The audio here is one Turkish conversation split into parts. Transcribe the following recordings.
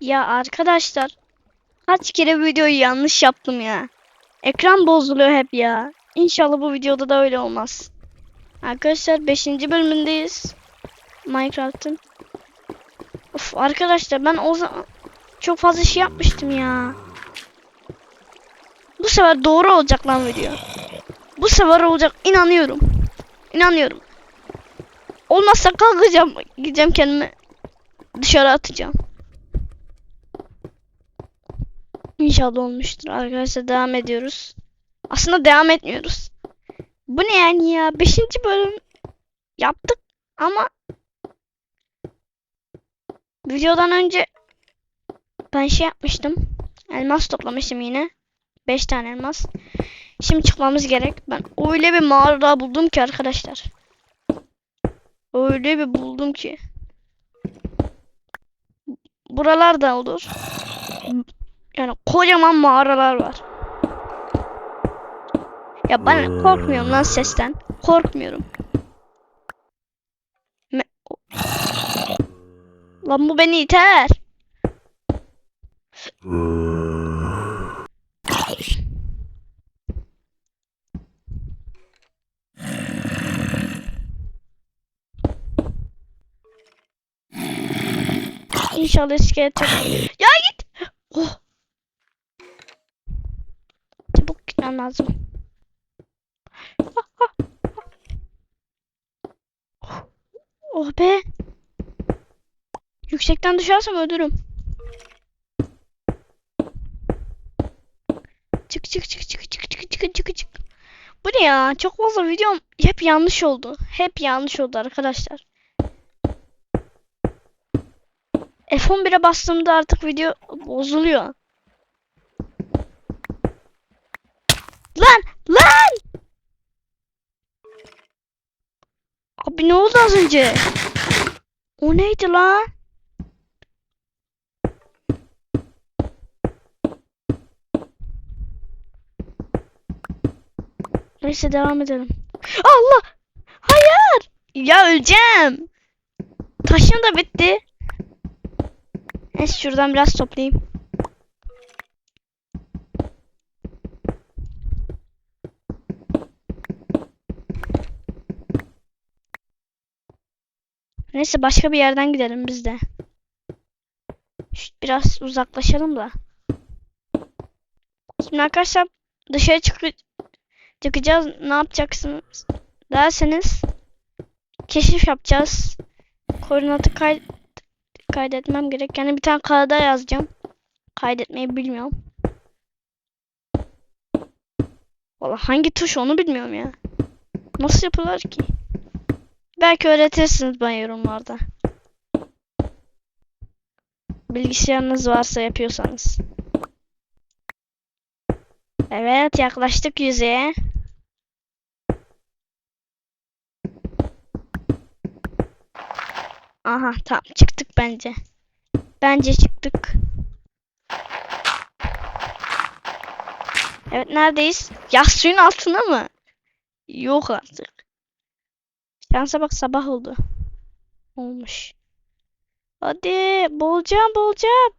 Ya arkadaşlar kaç kere videoyu yanlış yaptım ya. Ekran bozuluyor hep ya. İnşallah bu videoda da öyle olmaz. Arkadaşlar 5. bölümündeyiz. Minecraft'ın. Of arkadaşlar ben o zaman çok fazla şey yapmıştım ya. Bu sefer doğru olacak lan video. Bu sefer olacak inanıyorum. İnanıyorum. Olmazsa kalkacağım. Gideceğim kendimi dışarı atacağım. İnşallah olmuştur. Arkadaşlar devam ediyoruz. Aslında devam etmiyoruz. Bu ne yani ya? Beşinci bölüm yaptık ama videodan önce ben şey yapmıştım. Elmas toplamıştım yine. 5 tane elmas. Şimdi çıkmamız gerek. Ben öyle bir mağara buldum ki arkadaşlar. Öyle bir buldum ki. Buralarda olur. Yani kocaman mağaralar var. Ya ben korkmuyorum lan sesten. Korkmuyorum. Me- Lan bu beni iter. İnşallah iskelet. Ya git. Oh. Çabuk gitmem lazım. Oh be. Yüksekten düşersem ölürüm. Çık çık çık çık çık çık çık çık çık. Bu ne ya? Çok fazla videom hep yanlış oldu. Hep yanlış oldu arkadaşlar. F11'e bastığımda artık video bozuluyor. Lan! Lan! Abi ne oldu az önce? O neydi lan? Neyse devam edelim. Allah! Hayır! Ya öleceğim. Taşım da bitti. Neyse şuradan biraz toplayayım. Neyse başka bir yerden gidelim biz de. Biraz uzaklaşalım da. Şimdi arkadaşlar dışarı çık çıkacağız. Ne yapacaksınız derseniz keşif yapacağız. Koordinatı kay kaydetmem gerek. Yani bir tane kağıda yazacağım. Kaydetmeyi bilmiyorum. Vallahi hangi tuş onu bilmiyorum ya. Nasıl yapılır ki? Belki öğretirsiniz bana yorumlarda. Bilgisayarınız varsa yapıyorsanız. Evet yaklaştık yüzeye. Aha tamam çıktık bence. Bence çıktık. Evet neredeyiz? Ya suyun altında mı? Yok artık. Şansa bak sabah oldu. Olmuş. Hadi boğulacağım boğulacağım.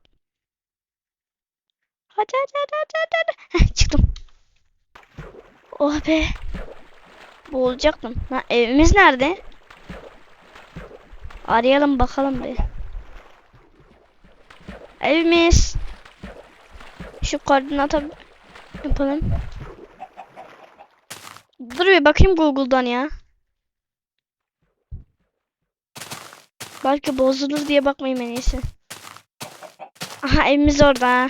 Hadi hadi hadi hadi hadi. hadi. Çıktım. Oh be. Boğulacaktım. Ha, evimiz nerede? Arayalım bakalım bir. Evimiz. Şu koordinata yapalım. Dur bir bakayım Google'dan ya. Belki bozulur diye bakmayayım en iyisi. Aha evimiz orada.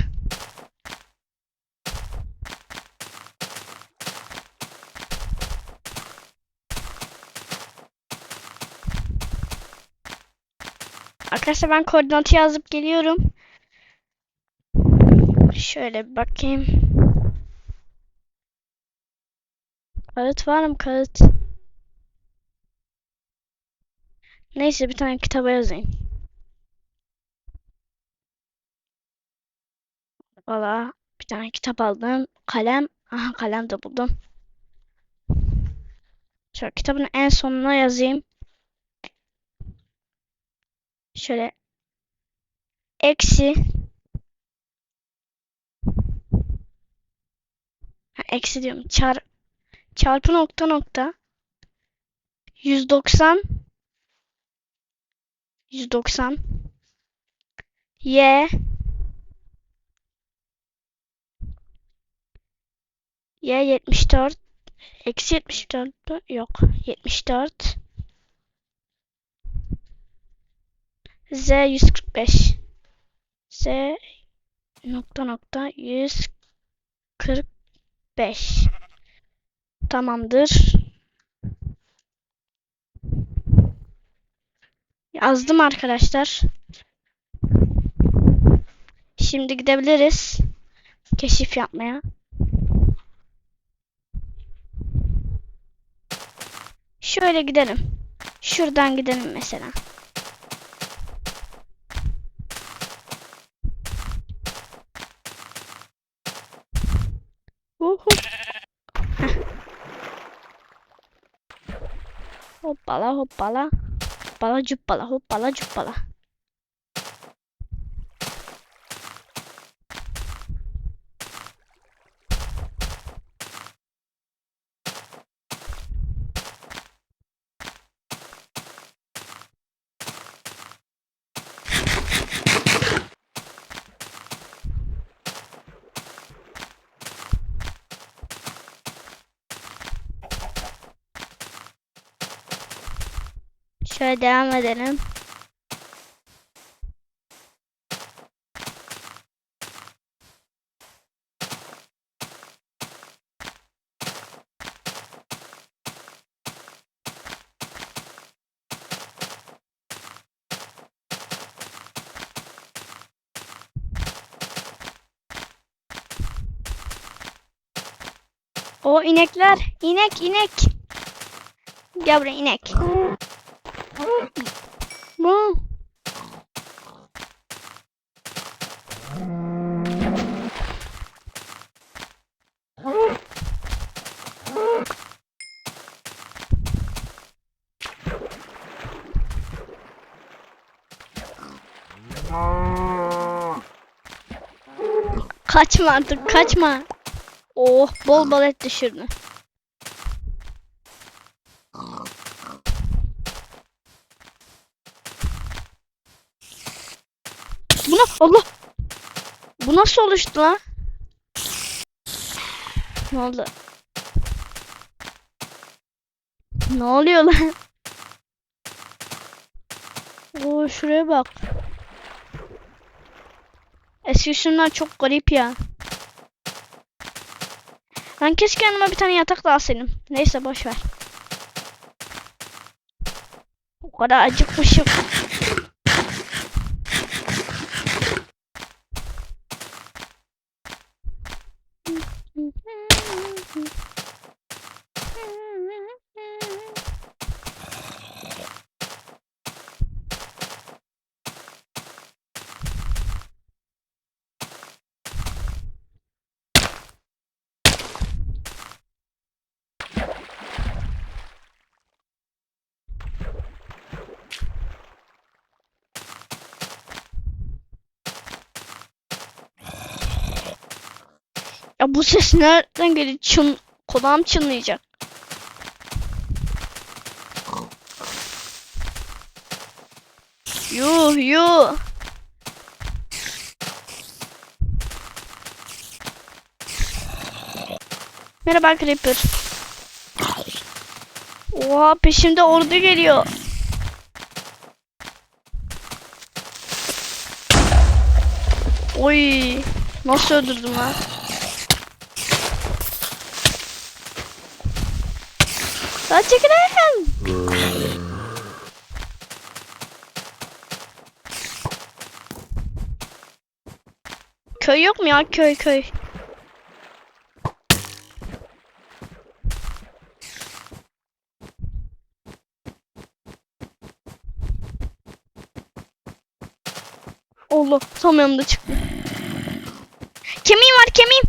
Arkadaşlar ben koordinatı yazıp geliyorum. Şöyle bir bakayım. Kağıt var mı kağıt? Neyse bir tane kitaba yazayım. Valla bir tane kitap aldım. Kalem. Aha kalem de buldum. Şöyle kitabın en sonuna yazayım. Şöyle eksi ha, eksi diyorum çar çarpı nokta nokta 190 190 Y. Y 74 eksi 74 mü? yok. 74 Z 145 Z nokta nokta 145 tamamdır yazdım arkadaşlar şimdi gidebiliriz keşif yapmaya Şöyle gidelim. Şuradan gidelim mesela. Heh. Hoppala hoppala. Hoppala cuppala hoppala cuppala. Şöyle devam edelim. O inekler, inek, inek. Gel buraya inek. Bu. Kaçma artık kaçma. Oh bol bol et düşürdü. Bu ne? Allah! Bu nasıl oluştu lan? Ne oldu? Ne oluyor lan? Oo şuraya bak. Eski şunlar çok garip ya. Ben keşke yanıma bir tane yatak da alsaydım. Neyse boş ver. O kadar acıkmışım. Ya bu ses nereden geliyor? Çın, kulağım çınlayacak. Yuh yuh. Merhaba Creeper. Oha peşimde ordu geliyor. Oy nasıl öldürdüm lan? Lan çekilin. Köy yok mu ya köy köy? Allah tam yanımda çıktı. Kemiğim var kemiğim.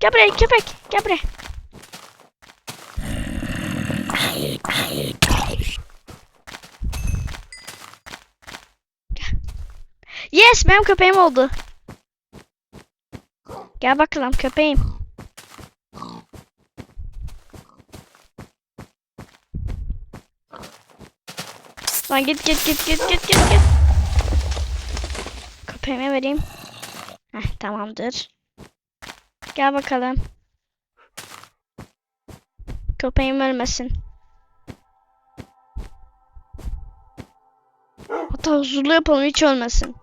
Gel buraya köpek gel buraya. Yes benim köpeğim oldu. Gel bakalım köpeğim. Lan git git git git git git git. Köpeğime vereyim. Heh tamamdır. Gel bakalım. Köpeğim ölmesin. Hatta huzurlu yapalım hiç ölmesin.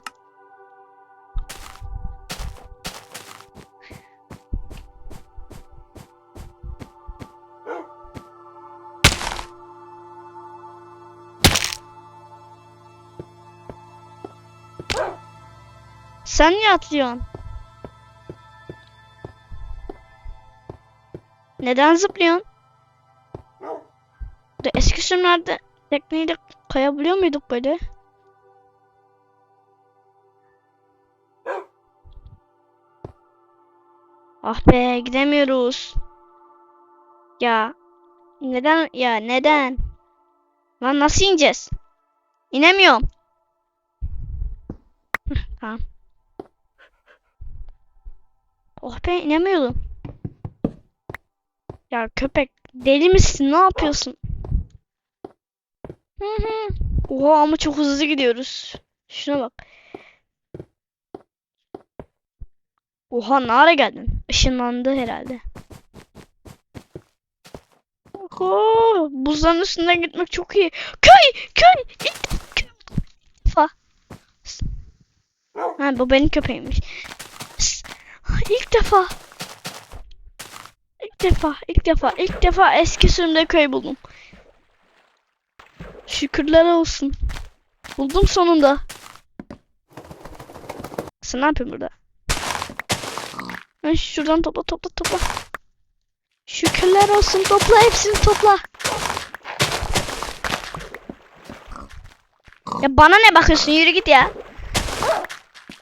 Sen niye atlıyorsun? Neden zıplıyorsun? De eski sürümlerde tekneyle kayabiliyor muyduk böyle? Ah be gidemiyoruz. Ya neden ya neden? Lan nasıl ineceğiz? İnemiyorum. Tamam. Oh be inemiyordum. Ya köpek deli misin? Ne yapıyorsun? Hı hı. Oha ama çok hızlı gidiyoruz. Şuna bak. Oha ne geldin? Işınlandı herhalde. Oho, buzların üstünden gitmek çok iyi. Köy, köy, köy. Fa. Ha bu benim köpeğimmiş. İlk defa. İlk defa, ilk defa, ilk defa eski sürümde köy buldum. Şükürler olsun. Buldum sonunda. Sen ne yapıyorsun burada? Ben şuradan topla topla topla. Şükürler olsun topla hepsini topla. Ya bana ne bakıyorsun yürü git ya.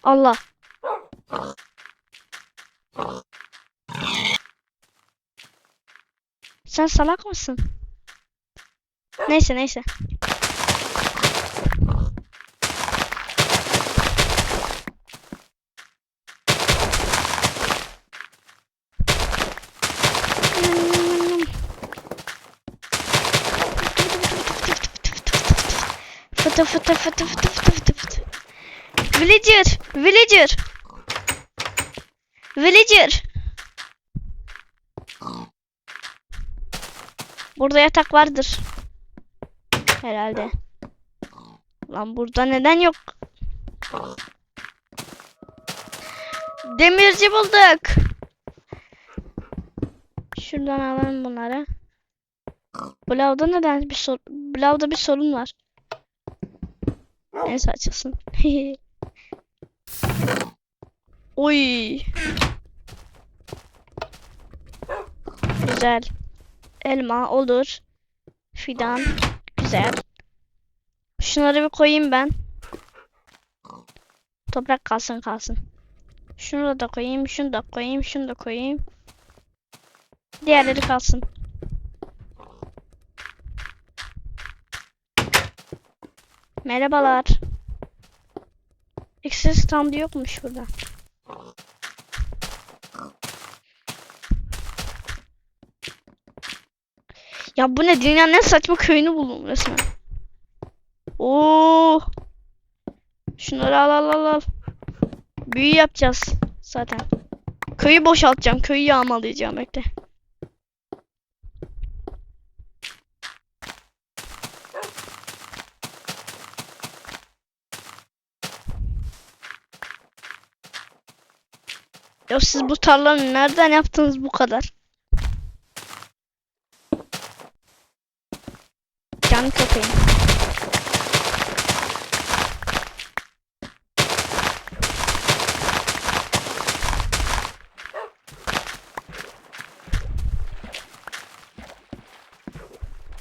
Allah. Sen salak mısın? Neyse neyse. Fıtı fıtı fıtı fıtı fıtı fıtı fıtı. Villager, villager. Villager. Burada yatak vardır. Herhalde. Lan burada neden yok? Demirci bulduk. Şuradan alalım bunları. Blav'da neden bir sor Blav'da bir sorun var. Neyse açılsın. Oy. Güzel. Elma olur. Fidan. Güzel. Şunları bir koyayım ben. Toprak kalsın kalsın. Şunu da koyayım, şunu da koyayım, şunu da koyayım. Diğerleri kalsın. Merhabalar. Ekstra standı yokmuş burada. Ya bu ne? Dünyanın en saçma köyünü buldum resmen. Oo. Şunları al al al al. Büyü yapacağız zaten. Köyü boşaltacağım. Köyü yağmalayacağım bekle. Ya siz bu tarlanı nereden yaptınız bu kadar? Can köpeğim.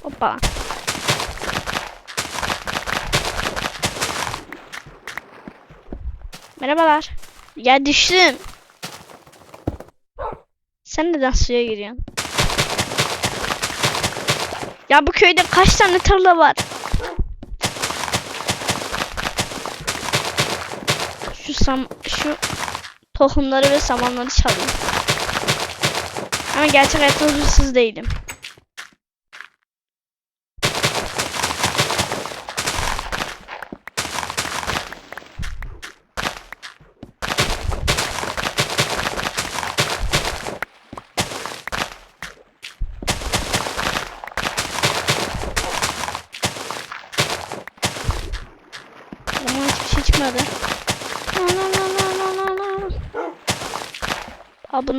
Hoppa. Merhabalar. Ya düştüm. Sen neden suya giriyorsun? Ya bu köyde kaç tane tarla var? Şu sam şu tohumları ve samanları çalayım. Ama gerçek hayatta huzursuz değilim.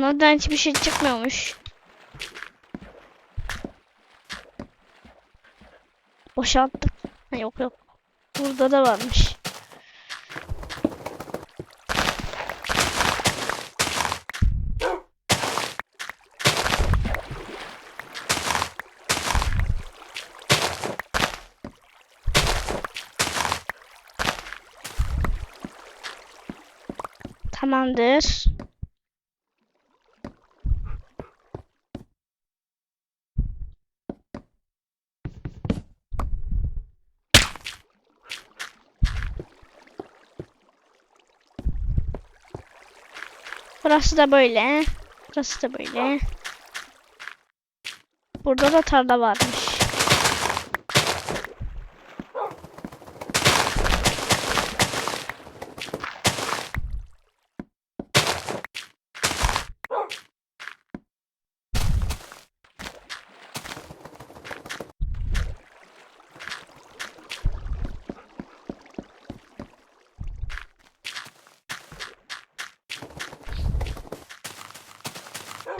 Bunlardan hiçbir şey çıkmıyormuş. Boşalttık. Ha, yok yok. Burada da varmış. Tamamdır. Burası da böyle. Burası da böyle. Burada da tarla varmış.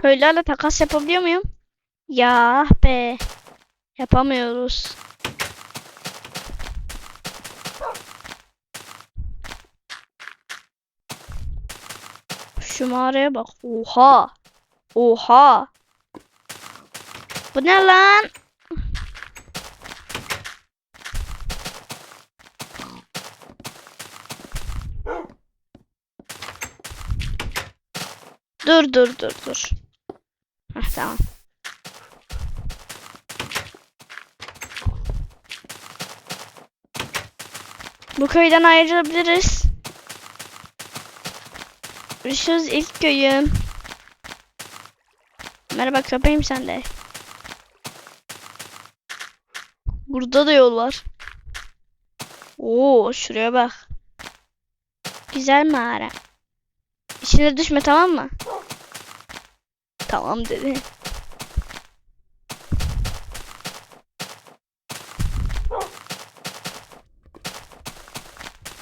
Köylerle takas yapabiliyor muyum? Ya be. Yapamıyoruz. Şu mağaraya bak. Oha. Oha. Bu ne lan? Dur dur dur dur. Heh, tamam. Bu köyden ayrılabiliriz. Görüşürüz ilk köyüm. Merhaba köpeğim sen de. Burada da yol var. Oo şuraya bak. Güzel mağara. İçine düşme tamam mı? Tamam dedi.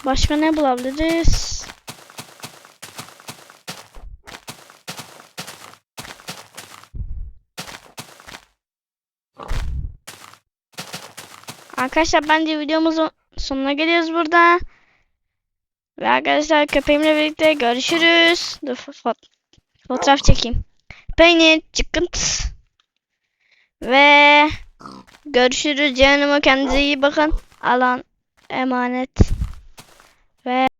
Başka ne bulabiliriz? Arkadaşlar bence videomuzun sonuna geliyoruz burada. Ve arkadaşlar köpeğimle birlikte görüşürüz. Dur fo- fotoğraf çekeyim. Peynir çıkınt. Ve görüşürüz canım kendinize iyi bakın. Alan emanet.